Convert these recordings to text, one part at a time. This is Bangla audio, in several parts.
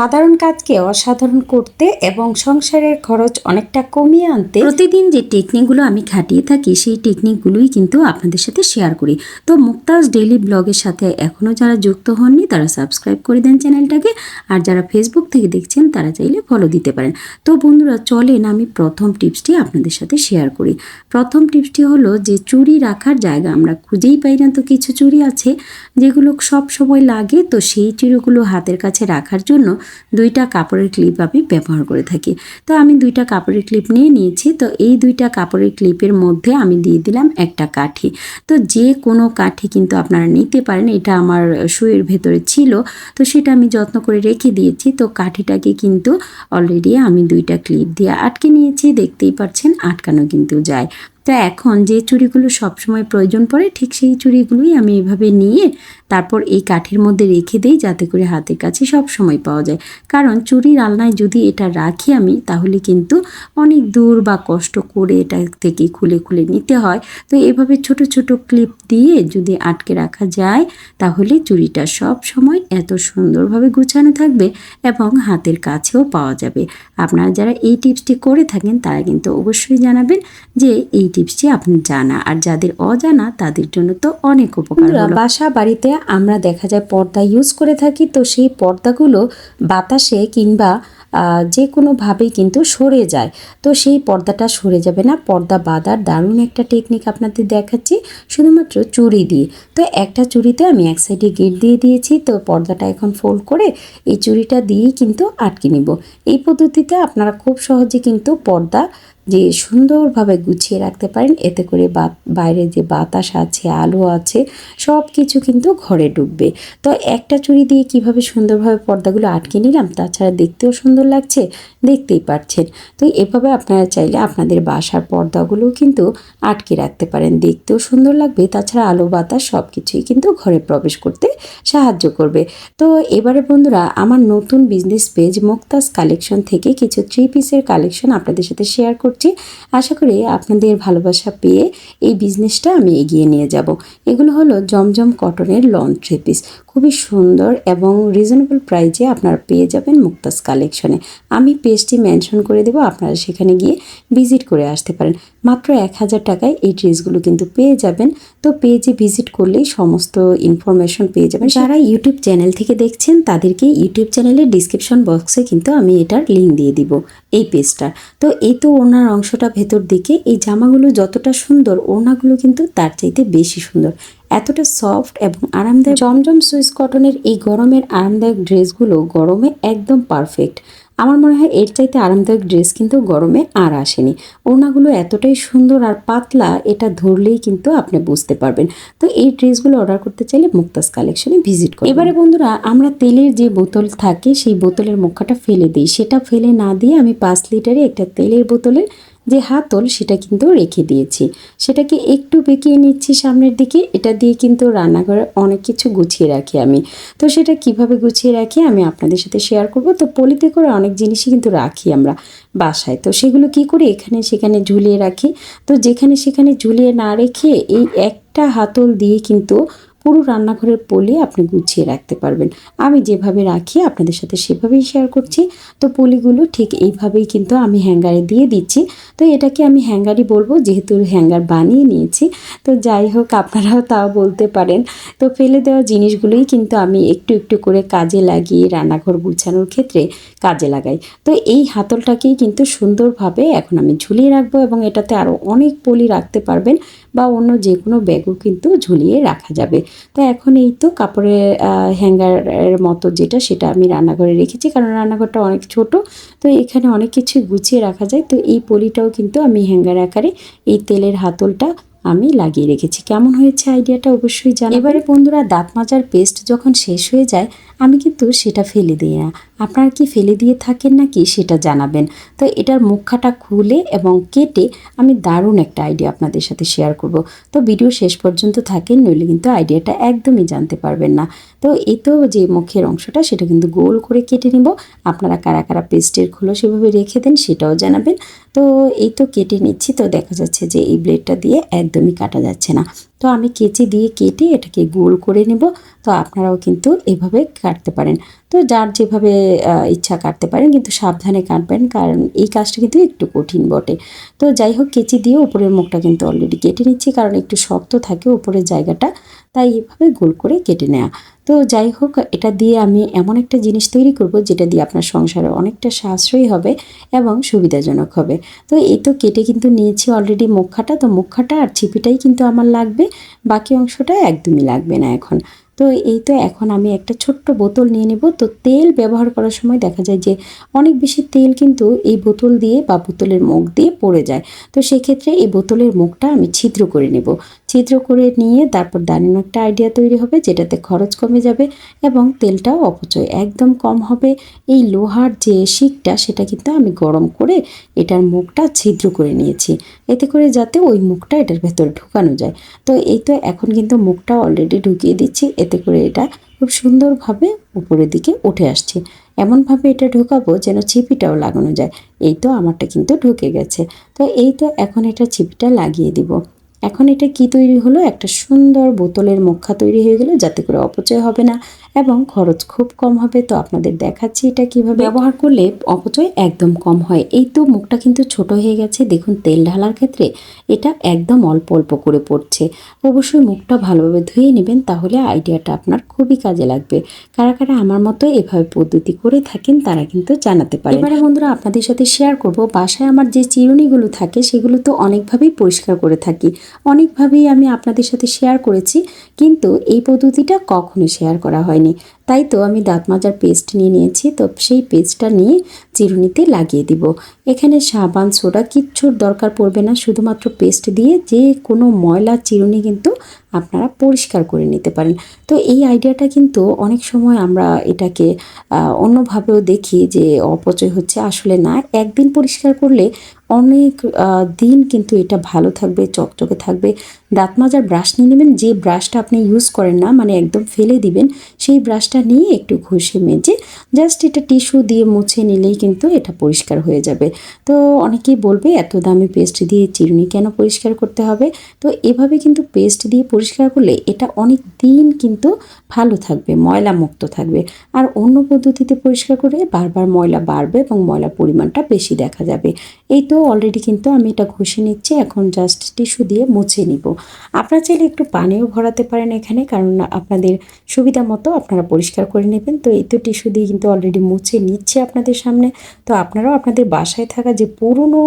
সাধারণ কাজকে অসাধারণ করতে এবং সংসারের খরচ অনেকটা কমিয়ে আনতে প্রতিদিন যে টেকনিকগুলো আমি খাটিয়ে থাকি, সেই টেকনিকগুলোই কিন্তু আপনাদের সাথে শেয়ার করি। তো মুক্তাজ ডেইলি ব্লগের সাথে এখনও যারা যুক্ত হননি, তারা সাবস্ক্রাইব করে দেন চ্যানেলটাকে আর যারা ফেসবুক থেকে দেখছেন, তারা চাইলে ফলো দিতে পারেন। তো বন্ধুরা, চলেন আমি প্রথম টিপসটি আপনাদের সাথে শেয়ার করি। প্রথম টিপসটি হলো যে চুরি রাখার জায়গা। আমরা খুঁজেই পাই না তো কিছু চুরি আছে, যেগুলো সব সময় লাগে। তো সেই চুড়িগুলো হাতের কাছে রাখার জন্য দুইটা কাপড়ের ক্লিপ আমি ব্যবহার করে থাকি। তো আমি দুইটা কাপড়ের ক্লিপ নিয়ে নিয়েছি, তো এই দুইটা কাপড়ের ক্লিপের মধ্যে আমি দিয়ে দিলাম একটা কাঠি। তো যে কোনো কাঠি কিন্তু আপনারা নিতে পারেন, এটা আমার শুয়ের ভেতরে ছিল, তো সেটা আমি যত্ন করে রেখে দিয়েছি। তো কাঠিটাকে কিন্তু অলরেডি আমি দুইটা ক্লিপ দিয়ে আটকে নিয়েছি, দেখতেই পাচ্ছেন আটকানো কিন্তু যায়। তো এখন যে চুড়িগুলো সবসময় প্রয়োজন পড়ে, ঠিক সেই চুড়িগুলোই আমি এভাবে নিয়ে তারপর এই কাঠের মধ্যে রেখে দিই যাতে করে হাতের কাছে সব সময় পাওয়া যায়। কারণ চুরির আলনায় যদি এটা রাখি আমি, তাহলে কিন্তু অনেক দূর বা কষ্ট করে এটা থেকে খুলে খুলে নিতে হয়। তো এভাবে ছোট ছোট ক্লিপ দিয়ে যদি আটকে রাখা যায়, তাহলে চুড়িটা সব সময় এত সুন্দরভাবে গুছানো থাকবে এবং হাতের কাছেও পাওয়া যাবে। আপনারা যারা এই টিপসটি করে থাকেন, তারা কিন্তু অবশ্যই জানাবেন যে এই টিপসটি আপনি জানা, আর যাদের অজানা তাদের জন্য তো অনেক উপকার বাসা বাড়িতে আমরা দেখা যায় পর্দা ইউজ করে থাকি, তো সেই পর্দাগুলো বাতাসে কিংবা যে কোনোভাবেই কিন্তু সরে যায়। তো সেই পর্দাটা সরে যাবে না, পর্দা বাঁধার দারুণ একটা টেকনিক আপনাদের দেখাচ্ছি, শুধুমাত্র চুড়ি দিয়ে। তো একটা চুড়িতে আমি এক সাইডে গেট দিয়ে দিয়েছি, তো পর্দাটা এখন ফোল্ড করে এই চুড়িটা দিয়েই কিন্তু আটকে নিব। এই পদ্ধতিতে আপনারা খুব সহজে কিন্তু পর্দা যে সুন্দরভাবে গুছিয়ে রাখতে পারেন। এতে করে বাইরে যে বাতাস আছে, আলো আছে সব কিছু কিন্তু ঘরে ঢুকবে। তো একটা চুড়ি দিয়ে কীভাবে সুন্দরভাবে পর্দাগুলো আটকে নিলাম, তাছাড়া দেখতেও সুন্দর লাগছে, দেখতেই পাচ্ছেন তো এভাবে আপনারা চাইলে আপনাদের বাসার পর্দাগুলোও কিন্তু আটকে রাখতে পারেন। দেখতেও সুন্দর লাগবে, তাছাড়া আলো, বাতাস সব কিছুই কিন্তু ঘরে প্রবেশ করতে সাহায্য করবে। তো এবারে বন্ধুরা, আমার নতুন বিজনেস পেজ মুক্তাজ কালেকশন থেকে কিছু থ্রি পিসের কালেকশন আপনাদের সাথে শেয়ার করছি, আশা করি আপনাদের ভালোবাসা পেয়ে এই বিজনেসটা আমি এগিয়ে নিয়ে যাব। এগুলো হলো জমজম কটনের লন থ্রি পিস খুবই সুন্দর এবং রিজনেবল প্রাইজে আপনারা পেয়ে যাবেন মুক্তাস কালেকশনে আমি পেজটি মেনশন করে দেবো, আপনারা সেখানে গিয়ে ভিজিট করে আসতে পারেন। মাত্র এক হাজার টাকায় এই ড্রেসগুলো কিন্তু পেয়ে যাবেন। তো পেজে ভিজিট করলেই সমস্ত ইনফরমেশন পেয়ে যাবেন। যারা ইউটিউব চ্যানেল থেকে দেখছেন তাদেরকে ইউটিউব চ্যানেলের ডিসক্রিপশন বক্সে কিন্তু আমি এটার লিঙ্ক দিয়ে দিব এই পেজটার। তো এই তো ওনার অংশটা ভেতর দিকে এই জামাগুলো যতটা সুন্দর ওড়নাগুলো কিন্তু তার চাইতে বেশি সুন্দর। এতটা সফট এবং আরামদায়ক জমজম সুইস কটনের এই গরমের আরামদায়ক ড্রেসগুলো গরমে একদম পারফেক্ট। আমার মনে হয় এর চাইতে আরামদায়ক ড্রেস কিন্তু গরমে আর আসেনি। ওড়নাগুলো এতটাই সুন্দর আর পাতলা, এটা ধরলেই কিন্তু আপনি বুঝতে পারবেন। তো এই ড্রেসগুলো অর্ডার করতে চাইলে মুক্তাস কালেকশনে ভিজিট করুন। এবারে বন্ধুরা, আমরা তেলের যে বোতল থাকে, সেই বোতলের মুখাটা ফেলে দিই। সেটা ফেলে না দিয়ে আমি পাঁচ লিটারে একটা তেলের বোতলের যে হাতল, সেটা কিন্তু রেখে দিয়েছি। সেটাকে একটু বেঁকিয়ে নিচ্ছি সামনের দিকে। এটা দিয়ে কিন্তু রান্নাঘরে অনেক কিছু গুছিয়ে রাখি আমি। তো সেটা কীভাবে গুছিয়ে রাখি আমি আপনাদের সাথে শেয়ার করব। তো পলিতে করে অনেক জিনিসই কিন্তু রাখি আমরা বাসায়। তো সেগুলো কি করি এখানে সেখানে ঝুলিয়ে রাখি? তো যেখানে সেখানে ঝুলিয়ে না রেখে এই একটা হাতল দিয়ে কিন্তু পুরো রান্নাঘরের পলি আপনি গুছিয়ে রাখতে পারবেন। আমি যেভাবে রাখি, আপনাদের সাথে সেভাবেই শেয়ার করছি। তো পলিগুলো ঠিক এইভাবেই কিন্তু আমি হ্যাঙ্গারে দিয়ে দিচ্ছি। তো এটাকে আমি হ্যাঙ্গারই বলব, যেহেতু হ্যাঙ্গার বানিয়ে নিয়েছি। তো যাই হোক, আপনারাও তাও বলতে পারেন। তো ফেলে দেওয়া জিনিসগুলোই কিন্তু আমি একটু একটু করে কাজে লাগিয়ে রান্নাঘর গুছানোর ক্ষেত্রে কাজে লাগাই। তো এই হাতলটাকেই কিন্তু সুন্দরভাবে এখন আমি ঝুলিয়ে রাখব এবং এটাতে আরও অনেক পলি রাখতে পারবেন। বা অন্য যে কোনো ব্যাগও কিন্তু ঝুলিয়ে রাখা যাবে। তো এখন এই তো কাপড়ের হ্যাঙ্গারের মতো যেটা, সেটা আমি রান্নাঘরে রেখেছি, কারণ রান্নাঘরটা অনেক ছোট, তো এখানে অনেক কিছু গুছিয়ে রাখা যায়। তো এই পলিটাও কিন্তু আমি হ্যাঙ্গার আকারে এই তেলের হাতলটা আমি লাগিয়ে রেখেছি। কেমন হয়েছে আইডিয়াটা অবশ্যই জানাবেন। এবারে বন্ধুরা দাঁত মাজার পেস্ট যখন শেষ হয়ে যায়, আমি কিন্তু সেটা ফেলে দিই না। আপনারা কি ফেলে দিয়ে থাকেন নাকি সেটা জানাবেন। তো এটার মুখাটা খুলে এবং কেটে আমি দারুণ একটা আইডিয়া আপনাদের সাথে শেয়ার করব। তো ভিডিও শেষ পর্যন্ত থাকেন, নইলে কিন্তু আইডিয়াটা একদমই জানতে পারবেন না। তো এই তো যে মুখের অংশটা, সেটা কিন্তু গোল করে কেটে নিব। আপনারা কারা কারা পেস্টের খোলো সেভাবে রেখে দেন, সেটাও জানাবেন। তো এই তো কেটে নিচ্ছি। তো দেখা যাচ্ছে যে এই ব্লেডটা দিয়ে একদমই কাটা যাচ্ছে না। তো আমি কেচি দিয়ে কেটে এটাকে গোল করে নেব। তো আপনারাও কিন্তু এভাবে কাটতে পারেন। তো যার যেভাবে ইচ্ছা কাটতে পারেন, কিন্তু সাবধানে কাটবেন, কারণ এই কাজটা কিন্তু একটু কঠিন বটে। তো যাই হোক, কেচি দিয়ে উপরের মুখটা কিন্তু অলরেডি কেটে নিচ্ছি, কারণ একটু শক্ত থাকে উপরের জায়গাটা। তাই এভাবে গোল করে কেটে নেওয়া তো যাই হোক, এটা দিয়ে আমি এমন একটা জিনিস তৈরি করব যেটা দিয়ে আপনার সংসারে অনেকটা সাশ্রয়ী হবে এবং সুবিধাজনক হবে। তো এই তো কেটে কিন্তু নিয়েছি অলরেডি মুখাটা তো মুখাটা আর ছিপিটাই কিন্তু আমার লাগবে, বাকি অংশটা একদমই লাগবে না এখন। তো এই তো এখন আমি একটা ছোট্ট বোতল নিয়ে নেব। তো তেল ব্যবহার করার সময় দেখা যায় যে অনেক বেশি তেল কিন্তু এই বোতল দিয়ে বা বোতলের মুখ দিয়ে পড়ে যায়। তো সেক্ষেত্রে এই বোতলের মুখটা আমি ছিদ্র করে নেব। ছিদ্র করে নিয়ে তারপর দাঁড়ানো একটা আইডিয়া তৈরি হবে যেটাতে খরচ কমে যাবে এবং তেলটাও অপচয় একদম কম হবে। এই লোহার যে শিকটা সেটা কিন্তু আমি গরম করে এটার মুখটা ছিদ্র করে নিয়েছি। এতে করে যাতে ওই মুখটা এটার ভেতরে ঢুকানো যায়। তো এই তো এখন কিন্তু মুখটা অলরেডি ঢুকিয়ে দিচ্ছি। এতে করে এটা খুব সুন্দরভাবে উপরের দিকে উঠে আসছে। এমনভাবে এটা ঢোকাবো যেন ছিপিটাও লাগানো যায়। এই তো আমারটা কিন্তু ঢুকে গেছে। তো এই তো এখন এটা ছিপিটা লাগিয়ে দিব। এখন এটা কি তৈরি হলো? একটা সুন্দর বোতলের মুখা তৈরি হয়ে গেল, যাতে করে অপচয় হবে না। এবং খরচ খুব কম হবে। তো আপনাদের দেখাচ্ছি এটা কীভাবে। ব্যবহার করলে অপচয় একদম কম হয়। এই তো মুখটা কিন্তু ছোট হয়ে গেছে। দেখুন তেল ঢালার ক্ষেত্রে এটা একদম অল্প অল্প করে পড়ছে। অবশ্যই মুখটা ভালোভাবে ধুয়ে নেবেন তাহলে আইডিয়াটা আপনার খুবই কাজে লাগবে। কারা কারা আমার মতো এভাবে পদ্ধতি করে থাকেন তারা কিন্তু জানাতে পারে এবারে বন্ধুরা আপনাদের সাথে শেয়ার করব। বাসায় আমার যে চিরুনিগুলো থাকে সেগুলো তো অনেকভাবেই পরিষ্কার করে থাকি। অনেকভাবেই আমি আপনাদের সাথে শেয়ার করেছি কিন্তু এই পদ্ধতিটা কখনো শেয়ার করা হয়নি। তাই তো আমি দাঁত মাজার পেস্ট নিয়ে নিয়েছি, তো সেই পেস্টটা নিয়ে চিরুনিতে লাগিয়ে দিব। এখানে সাবান, সোডা কিচ্ছুর দরকার পড়বে না, শুধুমাত্র পেস্ট দিয়ে যে কোনো ময়লা, চিরুনি কিন্তু আপনারা পরিষ্কার করে নিতে পারেন। তো এই আইডিয়াটা কিন্তু অনেক সময় আমরা এটাকে অন্যভাবেও দেখি যে অপচয় হচ্ছে। আসলে না, একদিন পরিষ্কার করলে অনেক দিন কিন্তু এটা ভালো থাকবে, চকচকে থাকবে। দাঁত মাজার ব্রাশ নিয়ে নেবেন, যে ব্রাশটা আপনি ইউজ করেন না মানে একদম ফেলে দিবেন, সেই ব্রাশটা নিয়ে একটু ঘষে মেজে জাস্ট এটা টিস্যু দিয়ে মুছে নিলেই কিন্তু এটা পরিষ্কার হয়ে যাবে। তো অনেকেই বলবে, এত দামি পেস্ট দিয়ে চিরুনি কেন পরিষ্কার করতে হবে? তো এভাবে কিন্তু পেস্ট দিয়ে পরিষ্কার করলে এটা অনেক দিন কিন্তু ভালো থাকবে, ময়লা মুক্ত থাকবে। আর অন্য পদ্ধতিতে পরিষ্কার করে বারবার ময়লা বাড়বে এবং ময়লার পরিমাণটা বেশি দেখা যাবে। এই তো অলরেডি কিন্তু আমি এটা ঘষে নিচ্ছি, এখন জাস্ট টিস্যু দিয়ে মুছে নিব। আপনারা চাইলে একটু পানিও ভরাতে পারেন এখানে, কারণ আপনাদের সুবিধা মতো আপনারা পরিষ্কার করে নেবেন। তো এই তো টিস্যু দিয়ে কিন্তু অলরেডি মুছে নিচ্ছে আপনাদের সামনে। তো আপনারাও আপনাদের বাসায় থাকা যে পুরনো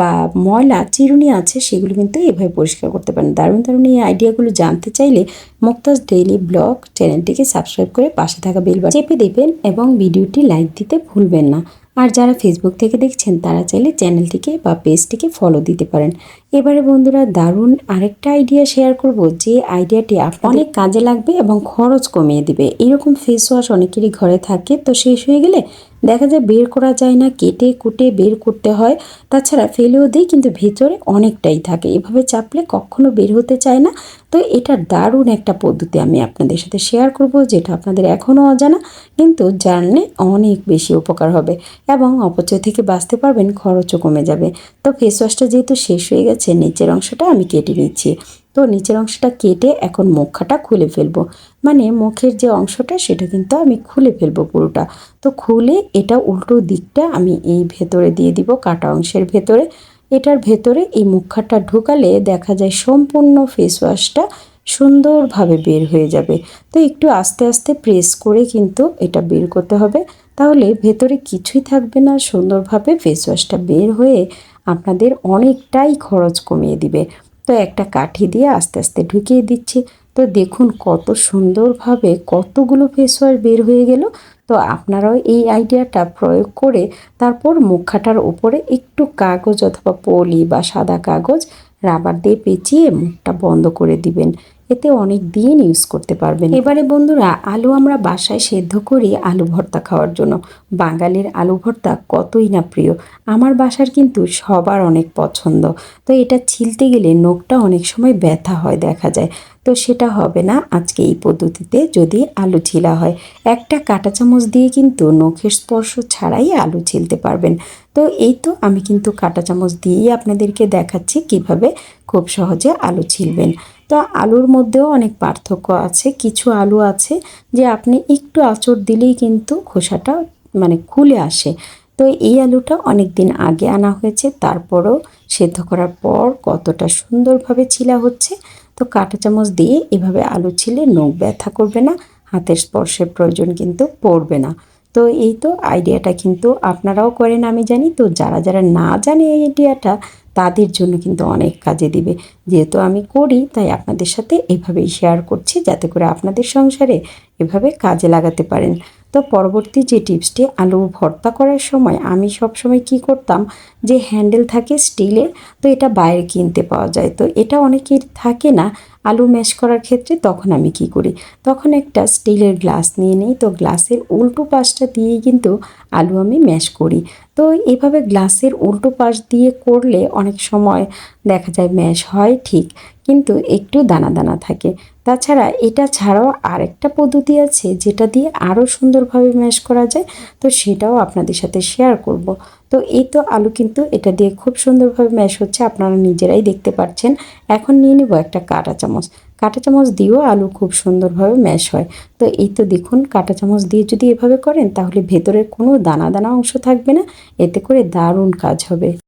বা ময়লা, চিরুনি আছে, সেগুলো কিন্তু এভাবে পরিষ্কার করতে পারেন। দারুণ দারুণ এই আইডিয়াগুলো জানতে চাইলে মুক্তাজ ডেইলি ব্লগ চ্যানেলটিকে সাবস্ক্রাইব করে পাশে থাকা বেল চেপে দেবেন এবং ভিডিওটি লাইক দিতে ভুলবেন না। আর যারা ফেসবুক থেকে দেখছেন, তারা চাইলে চ্যানেলটিকে বা পেজটিকে ফলো দিতে পারেন। এবারে বন্ধুরা, দারুণ আরেকটা আইডিয়া শেয়ার করব, যে আইডিয়াটি অনেক কাজে লাগবে এবং খরচ কমিয়ে দিবে। এরকম ফেস ওয়াশ অনেকেরই ঘরে থাকে, তো শেষ হয়ে গেলে দেখা যায় বের করা যায় না, কেটে কুটে বের করতে হয়। তাছাড়া ফেলেও দিই কিন্তু ভেতরে অনেকটাই থাকে। এভাবে চাপলে কখনো বের হতে চায় না। তো এটা দারুণ একটা পদ্ধতি আমি আপনাদের সাথে শেয়ার করব, যেটা আপনাদের এখনও অজানা, কিন্তু জানলে অনেক বেশি উপকার হবে এবং অপচয় থেকে বাঁচতে পারবেন, খরচও কমে যাবে। তো ফেস ওয়াশটা যেহেতু শেষ হয়ে গেছে, নিচের অংশটা আমি কেটে নিচ্ছি। তো নিচের অংশটা কেটে এখন মুখাটা খুলে ফেলব। মানে মুখের যে অংশটা, সেটা কিন্তু আমি খুলে ফেলব পুরোটা। তো খুলে এটা উল্টো দিকটা আমি এই ভেতরে দিয়ে দিব কাটা অংশের ভেতরে। এটার ভেতরে এই মুখাটা ঢোকালে দেখা যায় সম্পূর্ণ ফেস ওয়াশটা সুন্দরভাবে বের হয়ে যাবে। তো একটু আস্তে আস্তে প্রেস করে কিন্তু এটা বের করতে হবে। তাহলে ভেতরে কিছুই থাকবে না, সুন্দরভাবে ফেস ওয়াশটা বের হয়ে আপনাদের অনেকটাই খরচ কমিয়ে দিবে। তো একটা কাঠি দিয়ে আস্তে আস্তে ঢুকিয়ে দিচ্ছি। তো দেখুন কত সুন্দরভাবে কতগুলো ফেস ওয়াশ বের হয়ে গেল। তো আপনারাও এই আইডিয়াটা প্রয়োগ করে তারপর মুখাটার উপরে একটু কাগজ অথবা পলি বা সাদা কাগজ রাবার দিয়ে পেঁচিয়ে মুখটা বন্ধ করে দিবেন। এতে অনেক দিন ইউজ করতে পারবেন। এবারে বন্ধুরা, আলু আমরা বাসায় সেদ্ধ করি আলু ভর্তা খাওয়ার জন্য। বাঙালির আলু ভর্তা কতই না প্রিয়। আমার বাসার কিন্তু সবার অনেক পছন্দ। তো এটা ছিলতে গেলে নখটা অনেক সময় ব্যথা হয় দেখা যায়। তো সেটা হবে না আজকে এই পদ্ধতিতে যদি আলু ছিলা হয়। একটা কাঁটা চামচ দিয়ে কিন্তু নখের স্পর্শ ছাড়াই আলু ছিলতে পারবেন। তো এই তো আমি কিন্তু কাঁটা চামচ দিয়েই আপনাদেরকে দেখাচ্ছি কীভাবে খুব সহজে আলু ছিলবেন। তো আলুর মধ্যেও অনেক পার্থক্য আছে, কিছু আলু আছে যে আপনি একটু আঁচড় দিলেই কিন্তু খোসাটা মানে খুলে আসে। তো এই আলুটা অনেক দিন আগে আনা হয়েছে, তারপরও সেদ্ধ করার পর কতটা সুন্দরভাবে ছিলা হচ্ছে তো কাঁটা চামচ দিয়ে এভাবে আলু ছিলে নখ ব্যথা করবে না, হাতের স্পর্শের প্রয়োজন কিন্তু পড়বে না। তো এই তো আইডিয়াটা কিন্তু আপনারাও করেন, আমি জানি। তো যারা যারা না জানে এই আইডিয়াটা, তাদের জন্য কিন্তু অনেক কাজে দিবে। যেহেতু আমি করি, তাই আপনাদের সাথে এভাবেই শেয়ার করছি, যাতে করে আপনাদের সংসারে এভাবে কাজে লাগাতে পারেন। তো পরবর্তী যে টিপসটি, আলু ভর্তা করার সময় আমি সব সময় কি করতাম, যে হ্যান্ডেল থাকে স্টিলের তো এটা বাইরে কিনতে পাওয়া যায়। তো এটা অনেকের থাকে না, আলু ম্যাশ করার ক্ষেত্রে তখন আমি কি করি? তখন একটা স্টিলের গ্লাস নিয়ে নিই, তো গ্লাসের উল্টো পাশটা দিয়েই কিন্তু আলু আমি ম্যাশ করি। তো এভাবে গ্লাসের উল্টো পাশ দিয়ে করলে অনেক সময় দেখা যায় ম্যাশ হয় ঠিক, কিন্তু একটু দানা দানা থাকে। তাছাড়া এটা ছাড়াও আরেকটা পদ্ধতি আছে যেটা দিয়ে আরও সুন্দরভাবে ম্যাশ করা যায়, তো সেটাও আপনাদের সাথে শেয়ার করব। তো এই তো আলু কিন্তু এটা দিয়ে খুব সুন্দরভাবে ম্যাশ হচ্ছে, আপনারা নিজেরাই দেখতে পাচ্ছেন এখন নিয়ে নেব একটা কাঁটা চামচ। কাঁটা চামচ দিয়েও আলু খুব সুন্দরভাবে ম্যাশ হয়। তো এই তো দেখুন, কাঁটা চামচ দিয়ে যদি এভাবে করেন, তাহলে ভেতরের কোনো দানা দানা অংশ থাকবে না, এতে করে দারুণ কাজ হবে।